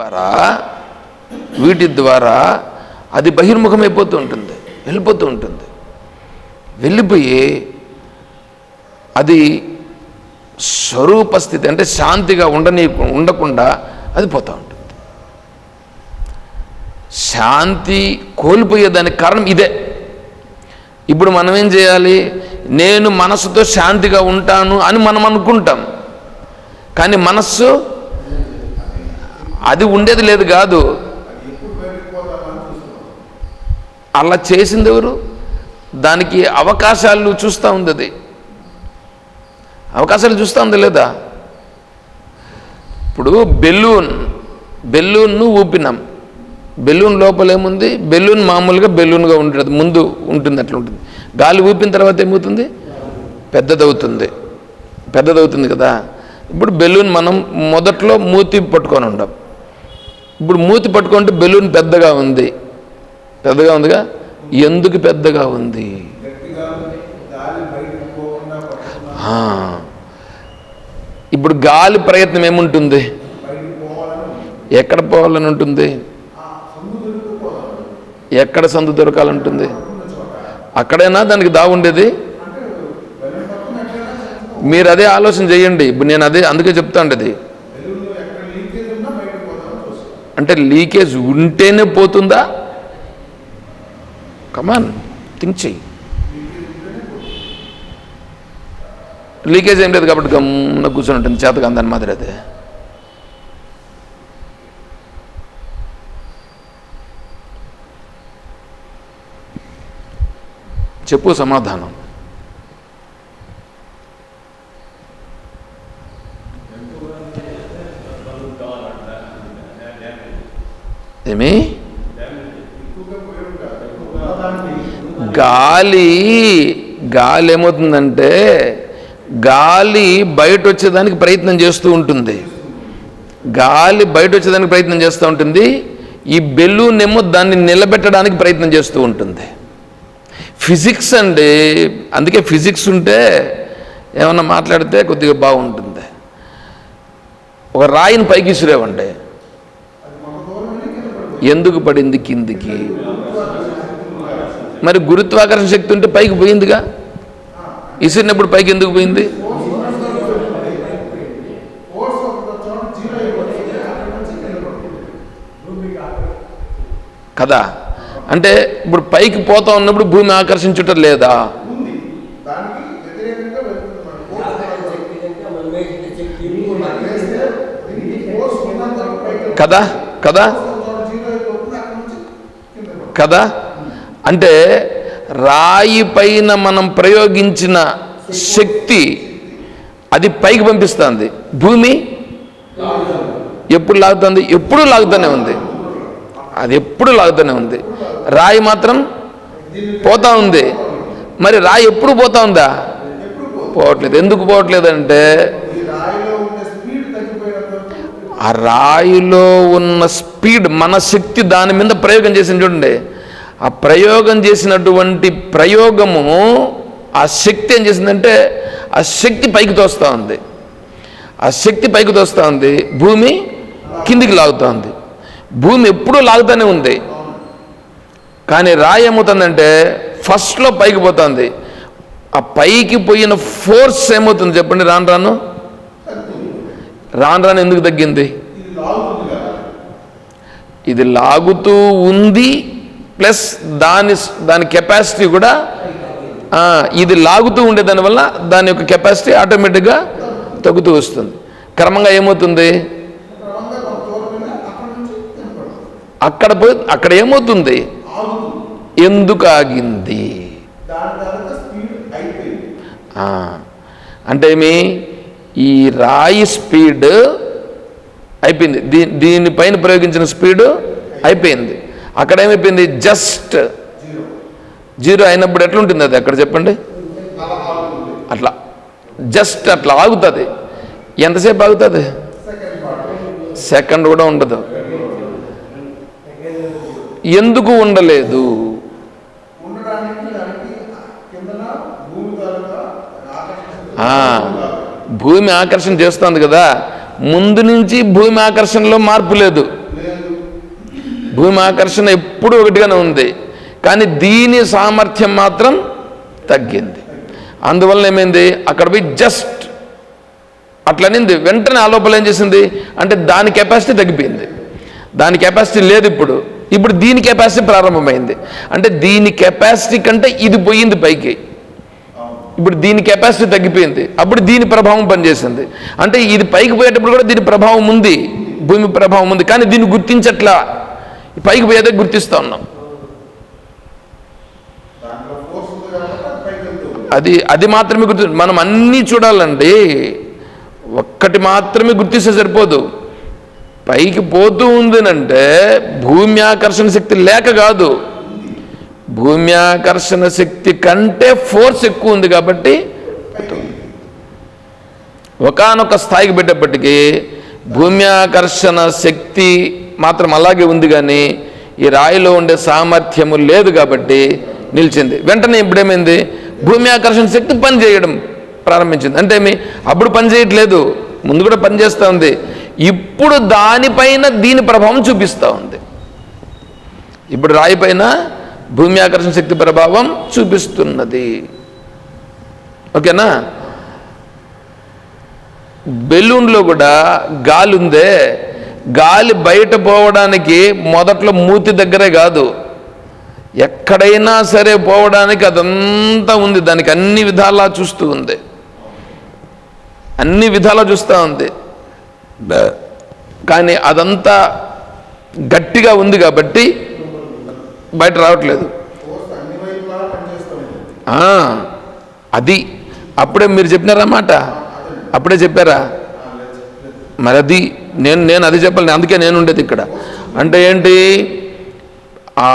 ద్వారా వీటి ద్వారా అది బహిర్ముఖమైపోతూ ఉంటుంది వెళ్ళిపోతూ ఉంటుంది. వెళ్ళిపోయి అది స్వరూప స్థితి అంటే శాంతిగా ఉండని ఉండకుండా అది పోతూ ఉంటుంది. శాంతి కోల్పోయేదానికి కారణం ఇదే. ఇప్పుడు మనం ఏం చేయాలి? నేను మనసుతో శాంతిగా ఉంటాను అని మనం అనుకుంటాం. కానీ మనస్సు అది ఉండేది లేదు కాదు. అలా చేసింది ఎవరు? దానికి అవకాశాలు చూస్తూ ఉంది అది అవకాశాలు చూస్తూ ఉంది లేదా? ఇప్పుడు బెలూన్ బెలూన్ను ఊపినాం. బెలూన్ లోపల ఏముంది? బెలూన్ మామూలుగా బెలూన్గా ఉంటుంది ముందు ఉంటుంది అట్లా ఉంటుంది. గాలి ఊపిన తర్వాత ఏమవుతుంది? పెద్దదవుతుంది. పెద్దదవుతుంది కదా. ఇప్పుడు బెలూన్ మనం మొదట్లో మూతి పట్టుకొని ఉండం. ఇప్పుడు మూతి పట్టుకుంటే బెలూన్ పెద్దగా ఉంది. పెద్దగా ఉందిగా? ఎందుకు పెద్దగా ఉంది? ఇప్పుడు గాలి ప్రయత్నం ఏముంటుంది? ఎక్కడ పోవాలని ఉంటుంది? ఎక్కడ సందు దొరకాలంటుంది? అక్కడైనా దానికి దా ఉండేది? మీరు అదే ఆలోచన చేయండి. ఇప్పుడు నేను అదే అందుకే చెప్తా ఉండేది. అంటే లీకేజ్ ఉంటేనే పోతుందా? కమాన్ థింక్ చెయ్యి. లీకేజ్ ఏం లేదు కాబట్టి గమ్మున కూర్చొని ఉంటుంది చేతగా అందని మాదిరి అదే చెప్పు సమాధానం. ఏమి? గాలి గాలి ఏమవుతుందంటే గాలి బయట వచ్చేదానికి ప్రయత్నం చేస్తూ ఉంటుంది. గాలి బయట వచ్చేదానికి ప్రయత్నం చేస్తూ ఉంటుంది. ఈ బెలూన్ ఏమో దాన్ని నిలబెట్టడానికి ప్రయత్నం చేస్తూ ఉంటుంది. ఫిజిక్స్ అండి అందుకే ఫిజిక్స్ ఉంటే ఏమన్నా మాట్లాడితే కొద్దిగా బాగుంటుంది. ఒక రాయిని పైకి ఇసురేవండి ఎందుకు పడింది కిందికి? మరి గురుత్వాకర్షణ శక్తి ఉంటే పైకి పోయిందిగా? ఇసిరినప్పుడు పైకి ఎందుకు పోయింది? కదా? అంటే ఇప్పుడు పైకి పోతా ఉన్నప్పుడు భూమి ఆకర్షించుట లేదా? కదా? కదా? కదా? అంటే రాయి పైన మనం ప్రయోగించిన శక్తి అది పైకి పంపిస్తుంది. భూమి? ఎప్పుడు లాగుతుంది? ఎప్పుడు లాగుతూనే ఉంది. అది ఎప్పుడు లాగుతూనే ఉంది. రాయి మాత్రం పోతా ఉంది. మరి రాయి ఎప్పుడు పోతా ఉందా? పోవట్లేదు. ఎందుకు పోవట్లేదంటే ఆ రాయిలో ఉన్న స్పీడ్ మన శక్తి దాని మీద ప్రయోగం చేసింది చూడండి. ఆ ప్రయోగం చేసినటువంటి ప్రయోగము ఆ శక్తి ఏం చేసిందంటే ఆ శక్తి పైకి తోస్తూ ఉంది. ఆ శక్తి పైకి తోస్తూ ఉంది భూమి కిందికి లాగుతూ ఉంది. భూమి ఎప్పుడూ లాగుతూనే ఉంది. కానీ రాయి ఏమవుతుందంటే ఫస్ట్లో పైకి పోతుంది ఆ పైకి పోయిన ఫోర్స్ ఏమవుతుంది చెప్పండి రాను రాను? రాను రాను ఎందుకు తగ్గింది? ఇది లాగుతూ ఉంది ప్లస్ దాని దాని కెపాసిటీ కూడా ఇది లాగుతూ ఉండే దానివల్ల దాని యొక్క కెపాసిటీ ఆటోమేటిక్గా తగ్గుతూ వస్తుంది. క్రమంగా ఏమవుతుంది? అక్కడ పోయి అక్కడ ఏమవుతుంది? ఎందుకు ఆగింది? అంటే ఏమి? ఈ రాయి స్పీడ్ అయిపోయింది. దీ దీనిపైన ప్రయోగించిన స్పీడ్ అయిపోయింది. అక్కడ ఏమైపోయింది? జస్ట్ జీరో అయినప్పుడు ఎట్లుంటుంది అది? అక్కడ చెప్పండి. అట్లా. జస్ట్ అట్లా ఆగుతుంది. ఎంతసేపు ఆగుతుంది? సెకండ్ కూడా ఉండదు. ఎందుకు ఉండలేదు? ఆ, భూమి ఆకర్షణ చేస్తుంది కదా ముందు నుంచి భూమి ఆకర్షణలో మార్పు లేదు. భూమి ఆకర్షణ ఎప్పుడు ఒకటిగానే ఉంది కానీ దీని సామర్థ్యం మాత్రం తగ్గింది. అందువల్ల ఏమైంది? అక్కడ పోయి జస్ట్ అట్లనింది వెంటనే ఆ లోపల ఏం చేసింది? అంటే దాని కెపాసిటీ తగ్గిపోయింది. దాని కెపాసిటీ లేదు ఇప్పుడు. ఇప్పుడు దీని కెపాసిటీ ప్రారంభమైంది. అంటే దీని కెపాసిటీ కంటే ఇది పోయింది పైకి. ఇప్పుడు దీని కెపాసిటీ తగ్గిపోయింది. అప్పుడు దీని ప్రభావం పనిచేసింది. అంటే ఇది పైకి పోయేటప్పుడు కూడా దీని ప్రభావం ఉంది. భూమి ప్రభావం ఉంది. కానీ దీన్ని గుర్తించట్లా. పైకి పోయేదే గుర్తిస్తూ ఉన్నాం. అది అది అది మాత్రమే గుర్తు మనం అన్నీ చూడాలండి. ఒక్కటి మాత్రమే గుర్తిస్తే సరిపోదు. పైకి పోతూ ఉందినంటే భూమి ఆకర్షణ శక్తి లేక కాదు. భూమి ఆకర్షణ శక్తి కంటే ఫోర్స్ ఎక్కువ ఉంది కాబట్టి ఒకానొక స్థాయికి పెట్టేప్పటికీ భూమి ఆకర్షణ శక్తి మాత్రం అలాగే ఉంది కానీ ఈ రాయిలో ఉండే సామర్థ్యము లేదు కాబట్టి నిలిచింది. వెంటనే ఇప్పుడేమైంది? భూమి ఆకర్షణ శక్తి పనిచేయడం ప్రారంభించింది. అంటే ఏమి అప్పుడు పనిచేయట్లేదు ముందు కూడా పనిచేస్తూ ఉంది. ఇప్పుడు దానిపైన దీని ప్రభావం చూపిస్తూ ఉంది. ఇప్పుడు రాయి పైన భూమి ఆకర్షణ శక్తి ప్రభావం చూపిస్తున్నది. ఓకేనా? బెలూన్లో కూడా గాలి ఉందే గాలి బయట పోవడానికి మొదట్లో మూతి దగ్గరే కాదు. ఎక్కడైనా సరే పోవడానికి అదంతా ఉంది. దానికి అన్ని విధాలా చూస్తూ ఉంది. అన్ని విధాలా చూస్తూ ఉంది. కానీ అదంతా గట్టిగా ఉంది కాబట్టి బయట రావట్లేదు. అది అప్పుడే మీరు చెప్పినారన్నమాట అప్పుడే చెప్పారా? మరి అది నేను నేను అది చెప్పాలి అందుకే నేను ఉండేది ఇక్కడ. అంటే ఏంటి? ఆ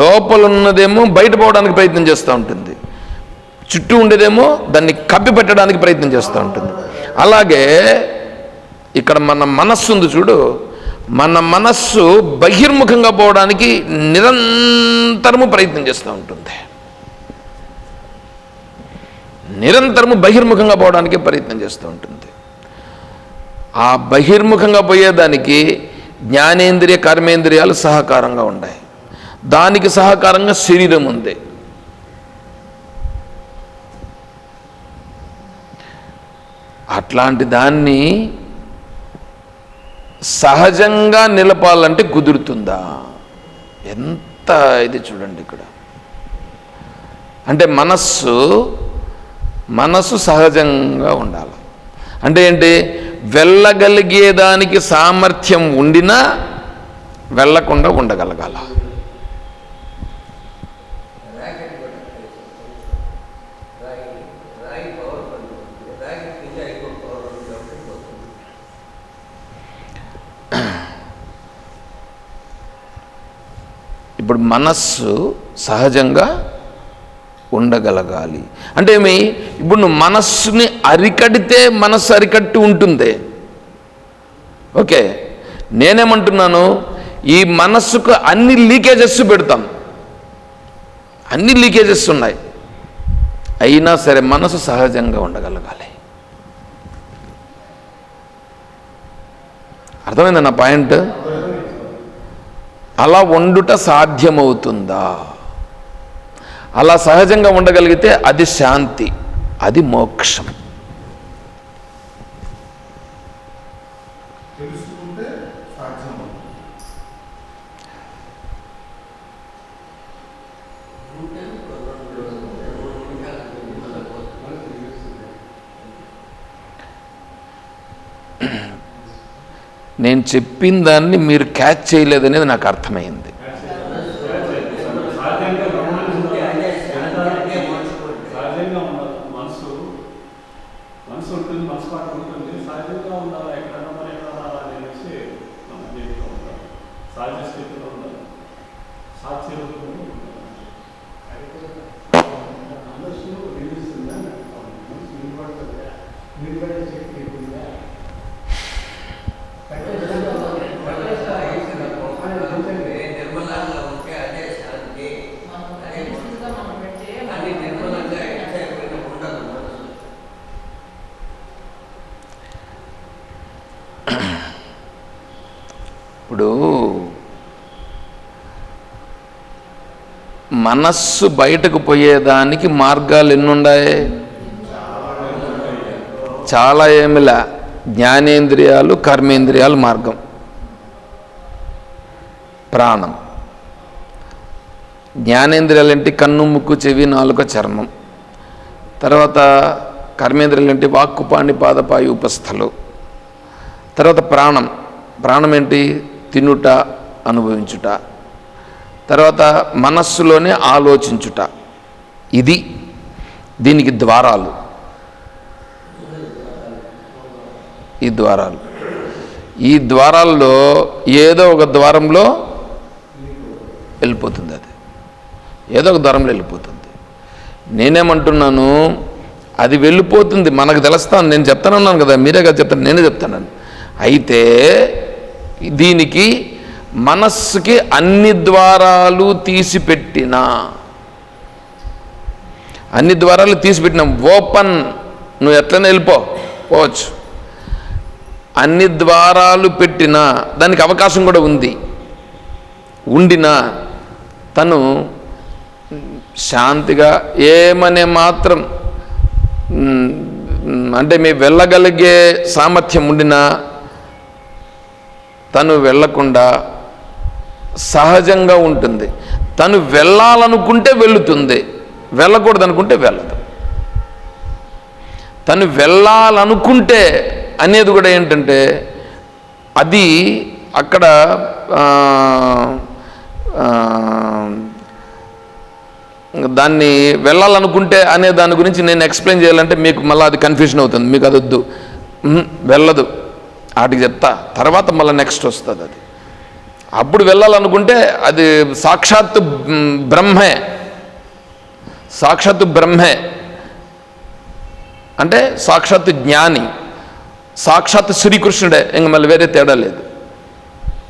లోపల ఉన్నదేమో బయట పోవడానికి ప్రయత్నం చేస్తూ ఉంటుంది. చుట్టూ ఉండేదేమో దాన్ని కప్పి పెట్టడానికి ప్రయత్నం చేస్తూ ఉంటుంది. అలాగే ఇక్కడ మన మనస్సు ఉంది చూడు మన మనస్సు బహిర్ముఖంగా పోవడానికి నిరంతరము ప్రయత్నం చేస్తూ ఉంటుంది. నిరంతరము బహిర్ముఖంగా పోవడానికి ప్రయత్నం చేస్తూ ఉంటుంది. ఆ బహిర్ముఖంగా పోయేదానికి జ్ఞానేంద్రియ కర్మేంద్రియాలు సహకారంగా ఉన్నాయి దానికి సహకారంగా శరీరం ఉంది. అట్లాంటి దాన్ని సహజంగా నిలపాలంటే కుదురుతుందా? ఎంత ఇది చూడండి ఇక్కడ. అంటే మనస్సు మనస్సు సహజంగా ఉండాలి. అంటే ఏంటి? వెళ్ళగలిగేదానికి సామర్థ్యం ఉండినా వెళ్ళకుండా ఉండగలగాల. ఇప్పుడు మనస్సు సహజంగా ఉండగలగాలి. అంటే ఏమి? ఇప్పుడు నువ్వు మనస్సుని అరికడితే మనస్సు అరికట్టి ఉంటుంది. ఓకే. నేనేమంటున్నాను? ఈ మనస్సుకు అన్ని లీకేజెస్ పెడతాం. అన్ని లీకేజెస్ ఉన్నాయి. అయినా సరే మనసు సహజంగా ఉండగలగాలి. అర్థమైందన్న నా పాయింట్? అలా వండుట సాధ్యమవుతుందా? అలా సహజంగా ఉండగలిగితే అది శాంతి అది మోక్షం. నేను చెప్పిన దాన్ని మీరు క్యాచ్ చేయలేదనేది నాకు అర్థమైంది సహజంగా ఉండాలి మనసు మనసు ఉంటుంది మనసు పాటు ఉంటుంది సహజంగా ఉండాలి ఎక్కడన్నా మరి ఎక్కడ రావాలి అనేసి మనం చేస్తూ ఉంటాం సహజ స్థితిలో ఉండాలి సాక్షి రూపంలో ఉండాలి మనసు నిలుస్తుందా మనసు నిలబడుతుందా నిలబడే శక్తి ఉందా నిర్మలంగా ఉంటే అదే శాంతి అన్ని నిర్మలంగా ఎక్కడైనా ఉండదు మనసు ఇప్పుడు మనస్సు బయటకు పోయేదానికి మార్గాలు ఎన్నున్నాయి చాలా ఏమిలా? జ్ఞానేంద్రియాలు కర్మేంద్రియాలు మార్గం. ప్రాణం. జ్ఞానేంద్రియాలు ఏంటి కన్ను ముక్కు చెవి నాలుక చర్మం. తర్వాత కర్మేంద్రియాలు ఏంటి వాక్కు పాణి పాదపాయి ఉపస్థలు. తర్వాత ప్రాణం. ప్రాణం ఏంటి? తినుట అనుభవించుట. తర్వాత మనస్సులోనే ఆలోచించుట. ఇది దీనికి ద్వారాలు. ఈ ద్వారాలు. ఈ ద్వారాల్లో ఏదో ఒక ద్వారంలో వెళ్ళిపోతుంది అది. ఏదో ఒక ద్వారంలో వెళ్ళిపోతుంది. నేనేమంటున్నాను అది వెళ్ళిపోతుంది మనకు తెలుస్తాను నేను చెప్తానన్నాను కదా మీరే కదా చెప్తాను నేనే చెప్తాను అయితే దీనికి మనస్సుకి అన్ని ద్వారాలు తీసిపెట్టిన. అన్ని ద్వారాలు తీసిపెట్టిన. ఓపెన్. నువ్వు ఎట్లనే వెళ్ళిపో. పోవచ్చు. అన్ని ద్వారాలు పెట్టిన. దానికి అవకాశం కూడా ఉంది. ఉండిన. తను శాంతిగా ఏమనే మాత్రం అంటే మీ వెళ్ళగలిగే సామర్థ్యం ఉండినా తను వెళ్ళకుండా సహజంగా ఉంటుంది. తను వెళ్ళాలనుకుంటే వెళుతుంది వెళ్ళకూడదు అనుకుంటే వెళ్ళదు. తను వెళ్ళాలనుకుంటే అనేది కూడా ఏంటంటే అది అక్కడ దాన్ని వెళ్ళాలనుకుంటే అనే దాని గురించి నేను ఎక్స్ప్లెయిన్ చేయాలంటే మీకు మళ్ళీ అది కన్ఫ్యూజన్ అవుతుంది. మీకు అది వద్దు వెళ్ళదు. వాటికి చెప్తా. తర్వాత మళ్ళీ నెక్స్ట్ వస్తుంది అది. అప్పుడు వెళ్ళాలనుకుంటే అది సాక్షాత్తు బ్రహ్మే. సాక్షాత్తు బ్రహ్మే. అంటే సాక్షాత్తు జ్ఞాని. సాక్షాత్ శ్రీకృష్ణుడే. ఇంక మళ్ళీ వేరే తేడా లేదు.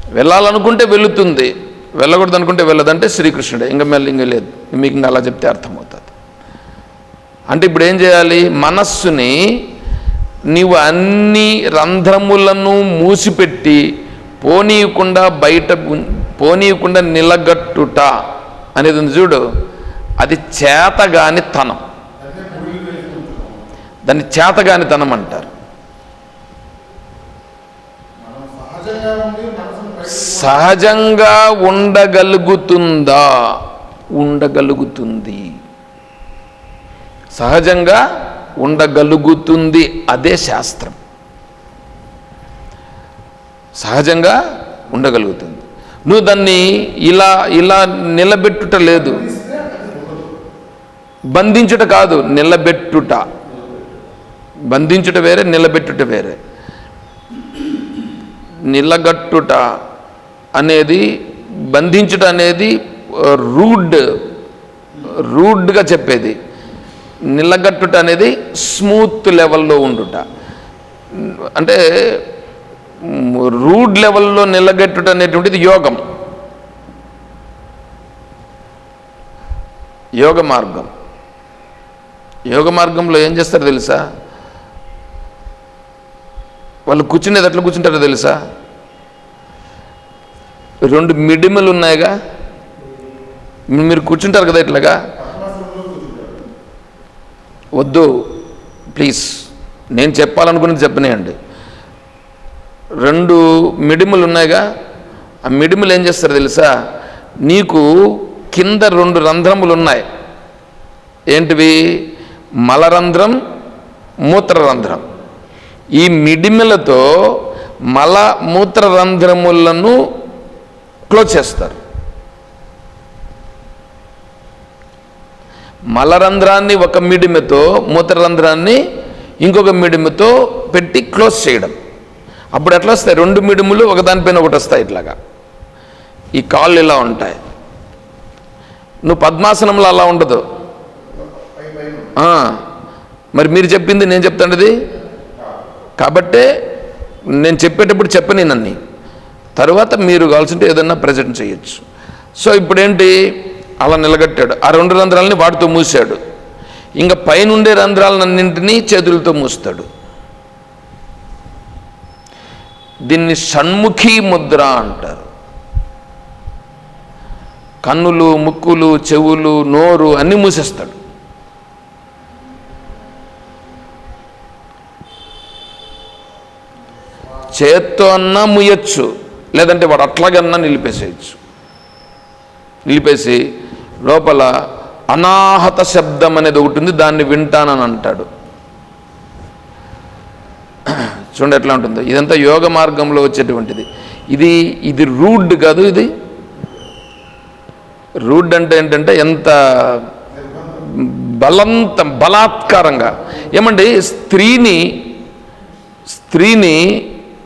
వెళ్ళాలనుకుంటే వెళుతుంది. వెళ్ళకూడదు అనుకుంటే వెళ్ళదంటే శ్రీకృష్ణుడే. ఇంక మళ్ళీ ఇంక లేదు. మీకు ఇంకా అలా చెప్తే అర్థమవుతుంది. అంటే ఇప్పుడు ఏం చేయాలి? మనస్సుని నీవు అన్ని రంధ్రములను మూసిపెట్టి పోనీయకుండా బయట పోనీయకుండా నిలగట్టుట అనేది ఉంది చూడు. అది చేతగాని తనం దాన్ని చేతగాని తనం అంటారు. సహజంగా ఉండగలుగుతుందా? ఉండగలుగుతుంది. సహజంగా ఉండగలుగుతుంది అదే శాస్త్రం. సహజంగా ఉండగలుగుతుంది. నువ్వు దాన్ని ఇలా ఇలా నిలబెట్టుట లేదు. బంధించుట కాదు నిలబెట్టుట. బంధించుట వేరే నిలబెట్టుట వేరే. నిలగట్టుట అనేది బంధించుట అనేది రూడ్ రూడ్గా చెప్పేది. నిలగట్టుట అనేది స్మూత్ లెవెల్లో ఉండుట. అంటే రూడ్ లెవెల్లో నిలగట్టుట అనేటువంటిది యోగం. యోగ మార్గం. యోగ మార్గంలో ఏం చేస్తారో తెలుసా? వాళ్ళు కూర్చునేది ఎట్లా కూర్చుంటారో తెలుసా? రెండు మిడిమలు ఉన్నాయిగా? మీరు కూర్చుంటారు కదా ఇట్లాగా? వద్దు ప్లీజ్. నేను చెప్పాలనుకున్నది చెప్పనేయండి. రెండు మిడిములు ఉన్నాయిగా. ఆ మిడిములు ఏం చేస్తారు తెలుసా? నీకు కింద రెండు రంధ్రములు ఉన్నాయి. ఏంటివి? మలరంధ్రం మూత్రరంధ్రం. ఈ మిడిమిలతో మల మూత్ర రంధ్రములను క్లోజ్ చేస్తారు. మలరంధ్రాన్ని ఒక మిడిమితో మూత్రరంధ్రాన్ని ఇంకొక మిడిమితో పెట్టి క్లోజ్ చేయడం. అప్పుడు ఎట్లా వస్తాయి? రెండు మిడుములు ఒకదానిపైన ఒకటి వస్తాయి ఇట్లాగా. ఈ కాళ్ళు ఇలా ఉంటాయి. నువ్వు పద్మాసనంలో అలా ఉండదు. మరి మీరు చెప్పింది నేను చెప్తాండది? కాబట్టే నేను చెప్పేటప్పుడు చెప్పని నన్ను. తర్వాత మీరు కావాల్సింటే ఏదన్నా ప్రజెంట్ చేయొచ్చు. సో ఇప్పుడేంటి? అలా నిలగట్టాడు. ఆ రెండు రంధ్రాలని వాటితో మూసాడు. ఇంకా పైనుండే రంధ్రాలన్నింటినీ చేతులతో మూస్తాడు. దీన్ని షణ్ముఖీ ముద్ర అంటారు. కన్నులు ముక్కులు చెవులు నోరు అన్నీ మూసేస్తాడు. చేత్తో అన్నా ముయ్యచ్చు లేదంటే వాడు అట్లాగన్నా నిలిపేసేయచ్చు. నిలిపేసి లోపల అనాహత శబ్దం అనేది ఒకటి ఉంది దాన్ని వింటానని అంటాడు. చూడండి ఎట్లా ఉంటుందో. ఇదంతా యోగ మార్గంలో వచ్చేటువంటిది. ఇది ఇది రూడ్ కాదు ఇది? రూడ్ అంటే ఏంటంటే ఎంత బలంత బలాత్కారంగా. ఏమండి? స్త్రీని స్త్రీని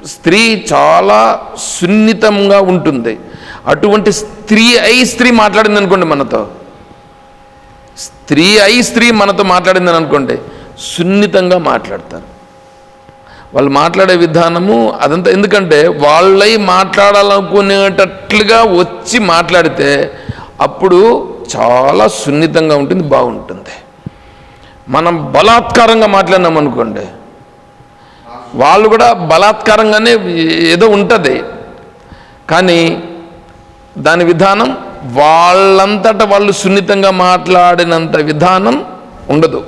స్త్రీ చాలా సున్నితంగా ఉంటుంది. అటువంటి స్త్రీ అయి స్త్రీ మాట్లాడింది అనుకోండి మనతో. స్త్రీ అయి స్త్రీ మనతో మాట్లాడిందని అనుకోండి సున్నితంగా మాట్లాడతారు. వాళ్ళు మాట్లాడే విధానము అదంతా ఎందుకంటే వాళ్ళై మాట్లాడాలనుకునేటట్లుగా వచ్చి మాట్లాడితే అప్పుడు చాలా సున్నితంగా ఉంటుంది బాగుంటుంది. మనం బలాత్కారంగా మాట్లాడినాం అనుకోండి వాళ్ళు కూడా బలాత్కారంగానే ఏదో ఉంటుంది. కానీ దాని విధానం వాళ్ళంతట వాళ్ళు సున్నితంగా మాట్లాడినంత విధానం ఉండదు.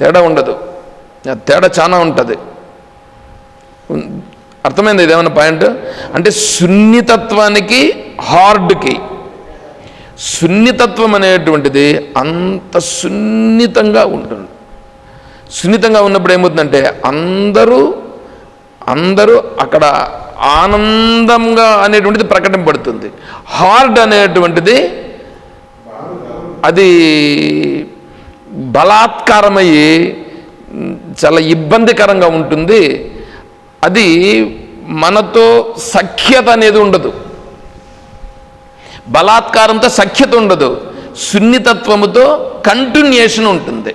తేడా ఉండదు. తేడా చాలా ఉంటుంది. అర్థమైంది ఇదేమన్నా పాయింట్? అంటే సున్నితత్వానికి హార్డ్కి సున్నితత్వం అనేటువంటిది అంత సున్నితంగా ఉంటుంది. సున్నితంగా ఉన్నప్పుడు ఏమవుతుందంటే అందరూ అందరూ అక్కడ ఆనందంగా అనేటువంటిది ప్రకటింపబడుతుంది. హార్డ్ అనేటువంటిది అది బలాత్కారమయ్యి చాలా ఇబ్బందికరంగా ఉంటుంది. అది మనతో సఖ్యత అనేది ఉండదు. బలాత్కారంతో సఖ్యత ఉండదు. సున్నితత్వముతో కంటిన్యూషన్ ఉంటుంది.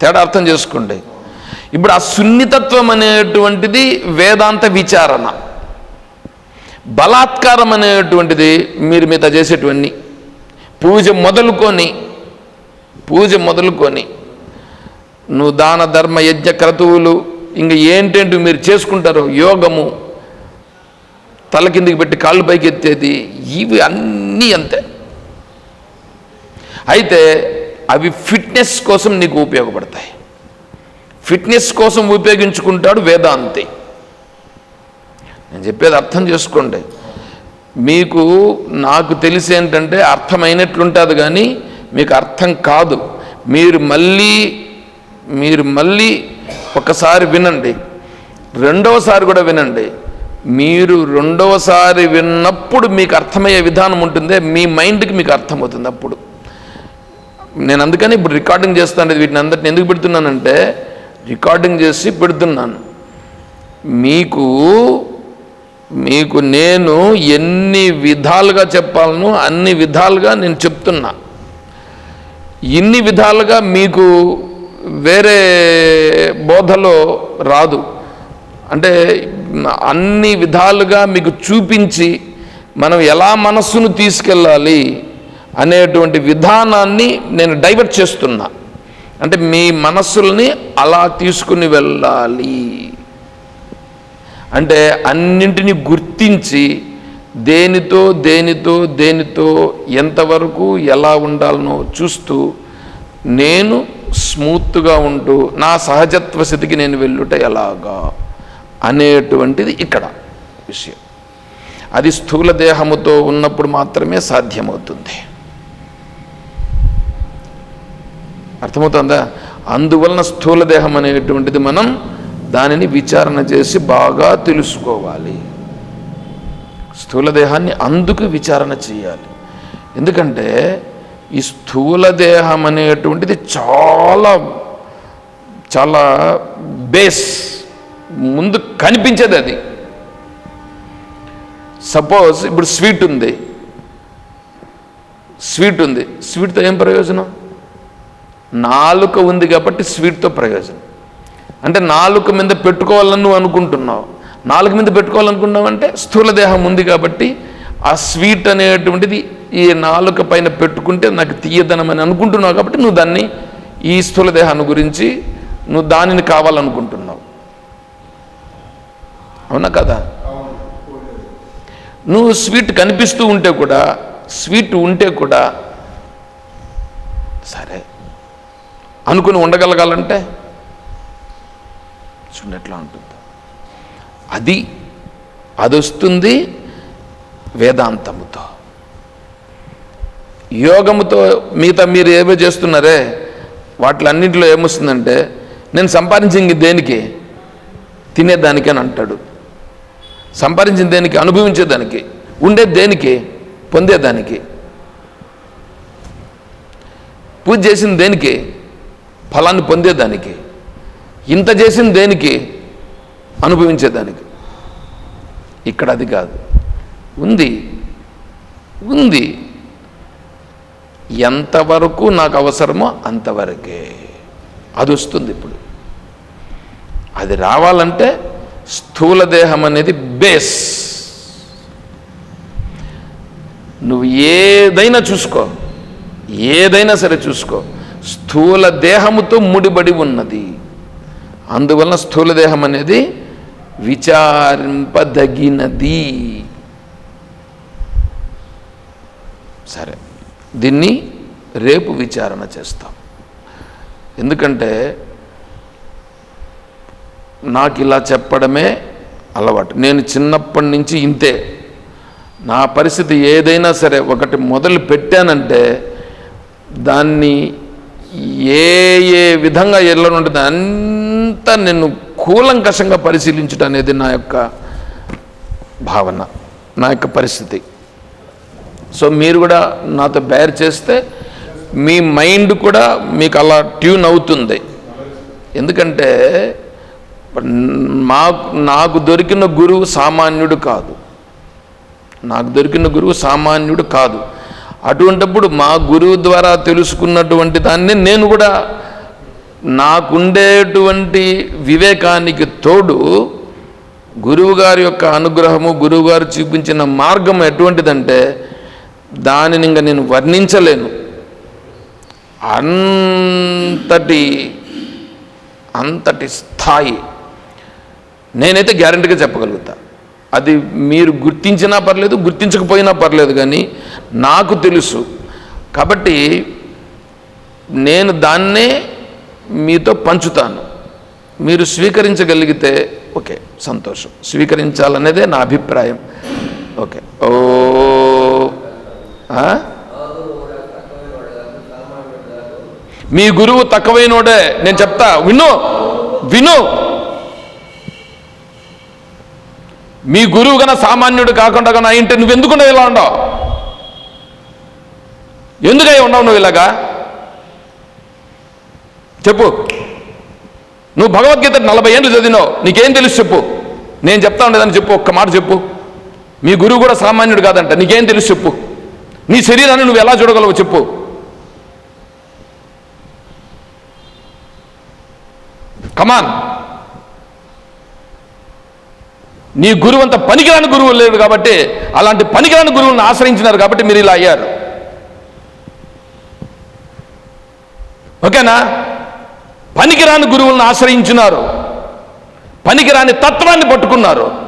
తేడా అర్థం చేసుకోండి. ఇప్పుడు ఆ సున్నితత్వం అనేటువంటిది వేదాంత విచారణ. బలాత్కారం అనేటువంటిది మీరు మిగతా చేసేటువంటి పూజ మొదలుకొని పూజ మొదలుకొని నువ్వు దాన ధర్మ యజ్ఞ క్రతువులు ఇంక ఏంటేంటి మీరు చేసుకుంటారు? యోగము. తల కిందికి పెట్టి కాళ్ళు పైకి ఎత్తేది. ఇవి అన్నీ అంతే. అయితే అవి ఫిట్నెస్ కోసం నీకు ఉపయోగపడతాయి. ఫిట్నెస్ కోసం ఉపయోగించుకుంటాడు వేదాంతి. నేను చెప్పేది అర్థం చేసుకోండి. మీకు నాకు తెలిసి ఏంటంటే అర్థమైనట్లుంటుంది కానీ మీకు అర్థం కాదు. మీరు మళ్ళీ మీరు మళ్ళీ ఒకసారి వినండి. రెండవసారి కూడా వినండి. మీరు రెండవసారి విన్నప్పుడు మీకు అర్థమయ్యే విధానం ఉంటుందే మీ మైండ్కి మీకు అర్థమవుతుంది అప్పుడు. నేను అందుకని ఇప్పుడు రికార్డింగ్ చేస్తాను వీటిని అందరిని ఎందుకు పెడుతున్నానంటే రికార్డింగ్ చేసి పెడుతున్నాను. మీకు మీకు నేను ఎన్ని విధాలుగా చెప్పాలను అన్ని విధాలుగా నేను చెప్తున్నా. ఇన్ని విధాలుగా మీకు వేరే బోధలో రాదు. అంటే అన్ని విధాలుగా మీకు చూపించి మనం ఎలా మనస్సును తీసుకెళ్ళాలి అనేటువంటి విధానాన్ని నేను డైవర్ట్ చేస్తున్నా. అంటే మీ మనస్సుల్ని అలా తీసుకుని వెళ్ళాలి. అంటే అన్నింటినీ గుర్తించి దేనితో దేనితో దేనితో ఎంతవరకు ఎలా ఉండాలనో చూస్తూ నేను స్మూత్గా ఉంటూ నా సహజత్వ స్థితికి నేను వెళ్ళుట ఎలాగా? అనేటువంటిది ఇక్కడ విషయం. అది స్థూల దేహముతో ఉన్నప్పుడు మాత్రమే సాధ్యమవుతుంది. అర్థమవుతుందా? అందువలన స్థూల దేహం అనేటువంటిది మనం దానిని విచారణ చేసి బాగా తెలుసుకోవాలి. స్థూల దేహాన్ని అందుకు విచారణ చేయాలి. ఎందుకంటే ఈ స్థూల దేహం అనేటువంటిది చాలా చాలా బేస్ ముందు కనిపించేది అది. సపోజ్ ఇప్పుడు స్వీట్ ఉంది. స్వీట్ ఉంది. స్వీట్తో ఏం ప్రయోజనం? నాలుక ఉంది కాబట్టి స్వీట్తో ప్రయోజనం. అంటే నాలుక మీద పెట్టుకోవాలని నువ్వు అనుకుంటున్నావు. నాలుక మీద పెట్టుకోవాలనుకున్నావు అంటే స్థూల దేహం ఉంది కాబట్టి ఆ స్వీట్ అనేటువంటిది ఈ నాలుక పైన పెట్టుకుంటే నాకు తీయదనం అని అనుకుంటున్నావు కాబట్టి నువ్వు దాన్ని ఈ స్థూల దేహాన్ని గురించి నువ్వు దానిని కావాలనుకుంటున్నావు. అవునా కదా? నువ్వు స్వీట్ కనిపిస్తూ ఉంటే కూడా స్వీట్ ఉంటే కూడా సరే. అనుకుని ఉండగలగాలంటే చూడండి ఎట్లా ఉంటుంది. అది అది వస్తుంది వేదాంతముతో. యోగముతో మిగతా మీరు ఏవో చేస్తున్నారే? వాటిలన్నింటిలో ఏమొస్తుందంటే నేను సంపాదించింది దేనికి? తినేదానికి అని అంటాడు. సంపాదించిన దేనికి? అనుభవించేదానికి. ఉండే దేనికి? పొందేదానికి. పూజ చేసిన దేనికి? ఫలాన్ని పొందేదానికి. ఇంత చేసిన దేనికి? అనుభవించేదానికి. ఇక్కడ అది కాదు. ఉంది. ఉంది. ఎంతవరకు నాకు అవసరమో అంతవరకే. అది వస్తుంది ఇప్పుడు. అది రావాలంటే స్థూల దేహం అనేది బేస్. నువ్వు ఏదైనా చూసుకో. ఏదైనా సరే చూసుకో. స్థూల దేహముతో ముడిబడి ఉన్నది. అందువలన స్థూల దేహం అనేది విచారింపదగినది. సరే. దీన్ని రేపు విచారణ చేస్తాం. ఎందుకంటే నాకు ఇలా చెప్పడమే అలవాటు. నేను చిన్నప్పటి నుంచి ఇంతే. నా పరిస్థితి ఏదైనా సరే ఒకటి మొదలు పెట్టానంటే దాన్ని ఏ ఏ విధంగా ఉంటుంది అంతా నేను కూలంకషంగా పరిశీలించడం అనేది నా యొక్క భావన నా యొక్క పరిస్థితి. సో మీరు కూడా నాతో బేర్ చేస్తే మీ మైండ్ కూడా మీకు అలా ట్యూన్ అవుతుంది. ఎందుకంటే మాకు నాకు దొరికిన గురువు సామాన్యుడు కాదు. నాకు దొరికిన గురువు సామాన్యుడు కాదు. అటువంటప్పుడు మా గురువు ద్వారా తెలుసుకున్నటువంటి దాన్ని నేను కూడా నాకుండేటువంటి వివేకానికి తోడు గురువుగారి యొక్క అనుగ్రహము గురువుగారు చూపించిన మార్గం ఎటువంటిదంటే దానిని ఇంకా నేను వర్ణించలేను. అంతటి అంతటి స్థాయి. నేనైతే గ్యారంటీగా చెప్పగలుగుతా. అది మీరు గుర్తించినా పర్లేదు గుర్తించకపోయినా పర్లేదు కానీ నాకు తెలుసు. కాబట్టి నేను దాన్నే మీతో పంచుతాను. మీరు స్వీకరించగలిగితే ఓకే సంతోషం. స్వీకరించాలనేదే నా అభిప్రాయం. ఓకే. ఓ మీ గురువు తక్కువైనోడే నేను చెప్తా. విను విను. మీ గురువు గన సామాన్యుడు కాకుండా కన్నా అయింటే నువ్వు ఎందుకు ఇలా ఉండవు? ఎందుకై ఉండవు నువ్వు ఇలాగా? చెప్పు. నువ్వు భగవద్గీత నలభై ఏళ్ళు చదివినావు. నీకేం తెలుసు చెప్పు. నేను చెప్తా ఉండేదని చెప్పు ఒక్క మాట చెప్పు. మీ గురువు కూడా సామాన్యుడు కాదంట. నీకేం తెలుసు చెప్పు. నీ శరీరాన్ని నువ్వు ఎలా చూడగలవు చెప్పు. కమాన్ నీ గురువు అంత పనికిరాని గురువు లేడు కాబట్టి అలాంటి పనికిరాని గురువులను ఆశ్రయించినారు కాబట్టి మీరు ఇలా అయ్యారు. ఓకేనా? పనికిరాని గురువులను ఆశ్రయించినారు. పనికిరాని తత్వాన్ని పట్టుకున్నారు.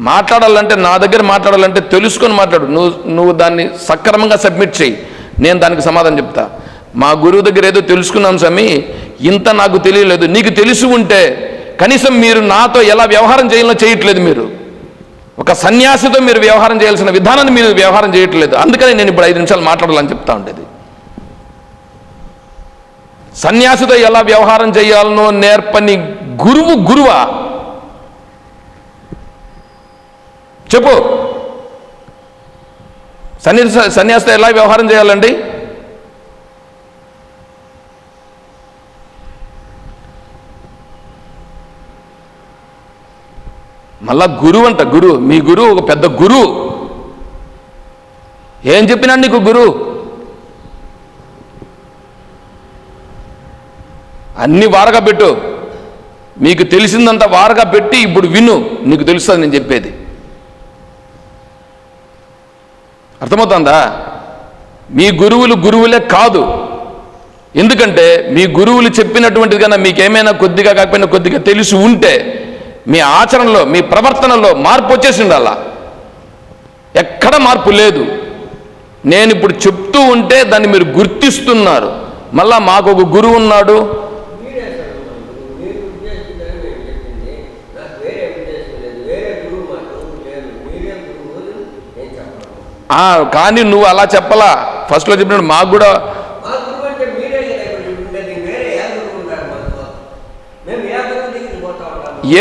మాట్లాడాలంటే నా దగ్గర మాట్లాడాలంటే తెలుసుకొని మాట్లాడు. నువ్వు నువ్వు దాన్ని సక్రమంగా సబ్మిట్ చేయి. నేను దానికి సమాధానం చెప్తా. మా గురువు దగ్గర ఏదో తెలుసుకున్నాను స్వామి ఇంత నాకు తెలియలేదు. నీకు తెలిసి ఉంటే కనీసం మీరు నాతో ఎలా వ్యవహారం చేయాలో చేయట్లేదు మీరు. ఒక సన్యాసితో మీరు వ్యవహారం చేయాల్సిన విధానాన్ని మీరు వ్యవహారం చేయట్లేదు. అందుకని నేను ఇప్పుడు ఐదు నిమిషాలు మాట్లాడాలని చెప్తా ఉండేది. సన్యాసితో ఎలా వ్యవహారం చేయాలనో నేర్పని గురువు గురువా? చెప్పు. సన్యాస సన్యాసితో ఎలా వ్యవహారం చేయాలండి? మళ్ళా గురువు అంట గురువు. మీ గురువు ఒక పెద్ద గురువు. ఏం చెప్పినా నీకు గురువు? అన్ని వారగా పెట్టు. మీకు తెలిసిందంతా వారగా పెట్టి ఇప్పుడు విను. నీకు తెలుస్తుంది నేను చెప్పేది. అర్థమవుతుందా? మీ గురువులు గురువులే కాదు. ఎందుకంటే మీ గురువులు చెప్పినటువంటిది కన్నా మీకేమైనా కొద్దిగా కాకపోయినా కొద్దిగా తెలిసి ఉంటే మీ ఆచరణలో మీ ప్రవర్తనలో మార్పు వచ్చేసి ఉండాలా? ఎక్కడ మార్పు లేదు. నేను ఇప్పుడు చెప్తూ ఉంటే దాన్ని మీరు గుర్తిస్తున్నారు. మళ్ళా మాకు ఒక గురువు ఉన్నాడు మీరే చదువుకోండి మీరు ఉద్దేశించాలని నేను చెప్పింది నాకు వేరే ఉద్దేశం లేదు వేరే గురువు మాకు లేదు మీరే గురువు అని నేను చెప్పను ఆ, కానీ నువ్వు అలా చెప్పలా. ఫస్ట్లో చెప్పినట్టు మాకు కూడా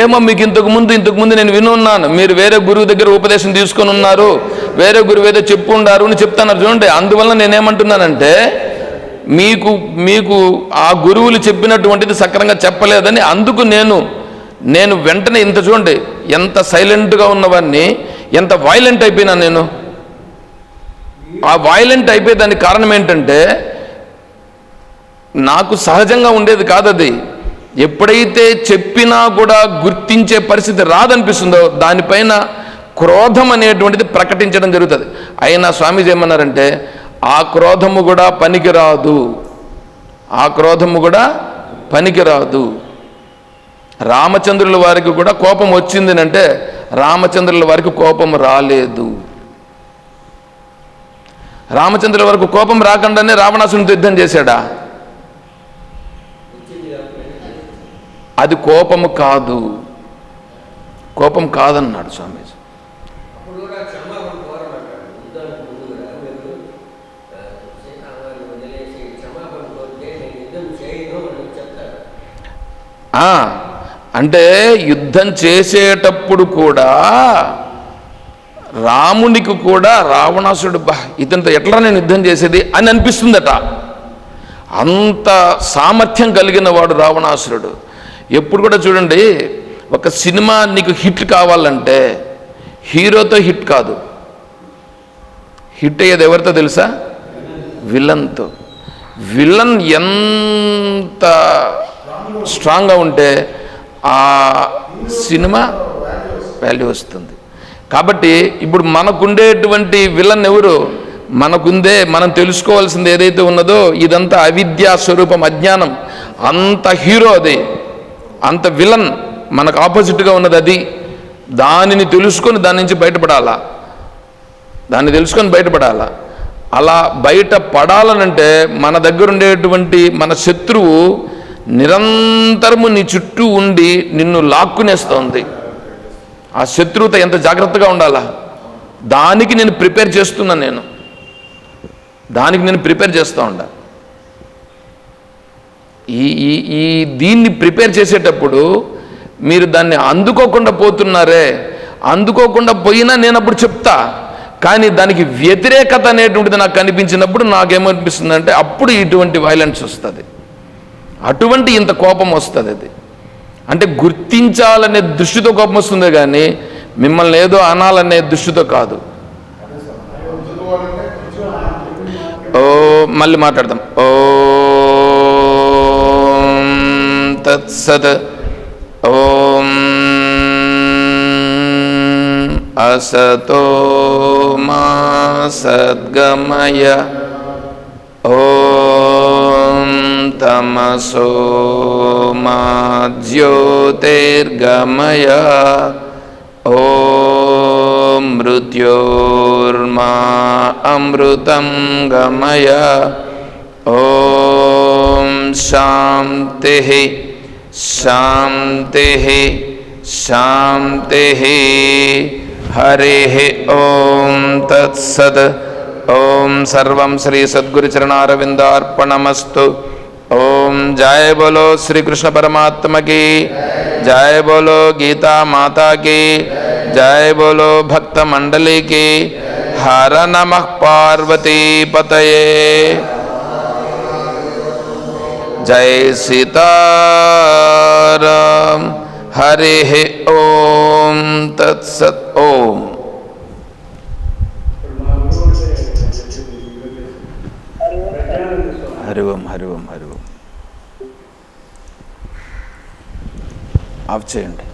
ఏమో మీకు ఇంతకు ముందు ఇంతకు ముందు నేను వినున్నాను మీరు వేరే గురువు దగ్గర ఉపదేశం తీసుకొని ఉన్నారు. వేరే గురువు ఏదో చెప్పు ఉండారు అని చెప్తున్నారు. చూడండి అందువల్ల నేనేమంటున్నానంటే మీకు మీకు ఆ గురువులు చెప్పినటువంటిది సక్రంగా చెప్పలేదని అందుకు నేను నేను వెంటనే ఇంత చూడండి ఎంత సైలెంట్గా ఉన్నవాడిని ఎంత వైలెంట్ అయిపోయినా నేను. ఆ వైలెంట్ అయిపోయేదానికి కారణం ఏంటంటే నాకు సహజంగా ఉండేది కాదు అది ఎప్పుడైతే చెప్పినా కూడా గుర్తించే పరిస్థితి రాదనిపిస్తుందో దానిపైన క్రోధం అనేటువంటిది ప్రకటించడం జరుగుతుంది. అయినా స్వామీజీ ఏమన్నారంటే ఆ క్రోధము కూడా పనికిరాదు ఆ క్రోధము కూడా పనికిరాదు రామచంద్రుల వారికి కూడా కోపం వచ్చింది అంటే రామచంద్రుల వారికి కోపం రాలేదు. రామచంద్రుల వరకు కోపం రాకుండానే రావణాసుని యుద్ధం చేశాడా? అది కోపము కాదు. కోపం కాదన్నాడు స్వామీజీ. అంటే యుద్ధం చేసేటప్పుడు కూడా రామునికి కూడా రావణాసుడు బా ఇతనితో ఎట్లా నేను యుద్ధం చేసేది అని అనిపిస్తుందట. అంత సామర్థ్యం కలిగిన వాడు రావణాసురుడు. ఎప్పుడు కూడా చూడండి ఒక సినిమా నీకు హిట్ కావాలంటే హీరోతో హిట్ కాదు. హిట్ అయ్యేది ఎవరితో తెలుసా? విలన్తో. విలన్ ఎంత స్ట్రాంగ్గా ఉంటే ఆ సినిమా వాల్యూ వస్తుంది. కాబట్టి ఇప్పుడు మనకుండేటువంటి విలన్ ఎవరు? మనకుందే మనం తెలుసుకోవాల్సింది ఏదైతే ఉన్నదో ఇదంతా అవిద్యా స్వరూపం అజ్ఞానం. అంత హీరో అది. అంత విలన్ మనకు ఆపోజిట్గా ఉన్నది అది. దానిని తెలుసుకొని దాని నుంచి బయటపడాలా? దాన్ని తెలుసుకొని బయటపడాలా? అలా బయట పడాలనంటే మన దగ్గర ఉండేటువంటి మన శత్రువు నిరంతరము నీ చుట్టూ ఉండి నిన్ను లాక్కునేస్తోంది. ఆ శత్రువుత ఎంత జాగ్రత్తగా ఉండాలా? దానికి నేను ప్రిపేర్ చేస్తున్నాను నేను. దానికి నేను ప్రిపేర్ చేస్తూ ఉండా. ఈ ఈ ఈ దీన్ని ప్రిపేర్ చేసేటప్పుడు మీరు దాన్ని అందుకోకుండా పోతున్నారే. అందుకోకుండా పోయినా నేను అప్పుడు చెప్తా. కానీ దానికి వ్యతిరేకత అనేటువంటిది నాకు కనిపించినప్పుడు నాకేమనిపిస్తుందంటే అప్పుడు ఇటువంటి వైలెన్స్ వస్తుంది. అటువంటి ఇంత కోపం వస్తుంది అది. అంటే గుర్తించాలనే దృష్టితో కోపం వస్తుంది కానీ మిమ్మల్ని ఏదో అనాలనే దృష్టితో కాదు. ఓ మళ్ళీ మాట్లాడదాం. ఓ తత్సత్. ఓం అసతో మా సద్గమయ. ఓం తమసో मा ज्योतिर्गमय ॐ मृत्योर्मा अमृतं गमय। ॐ शान्तिः शान्तिः शान्तिः। हरिः ॐ तत्सद्। ॐ सर्वं श्रीसद्गुरुचरणारविन्दार्पणमस्तु ओम जय बोलो श्री कृष्ण परमात्मा की। जय बोलो गीता माता की। जय बोलो भक्त मंडली की। हर नमः पार्वती पतये। जय सीता हरे ओम। तत्सत ओम, हरि ओम हरि ओम। ఆఫ్ చేయండి.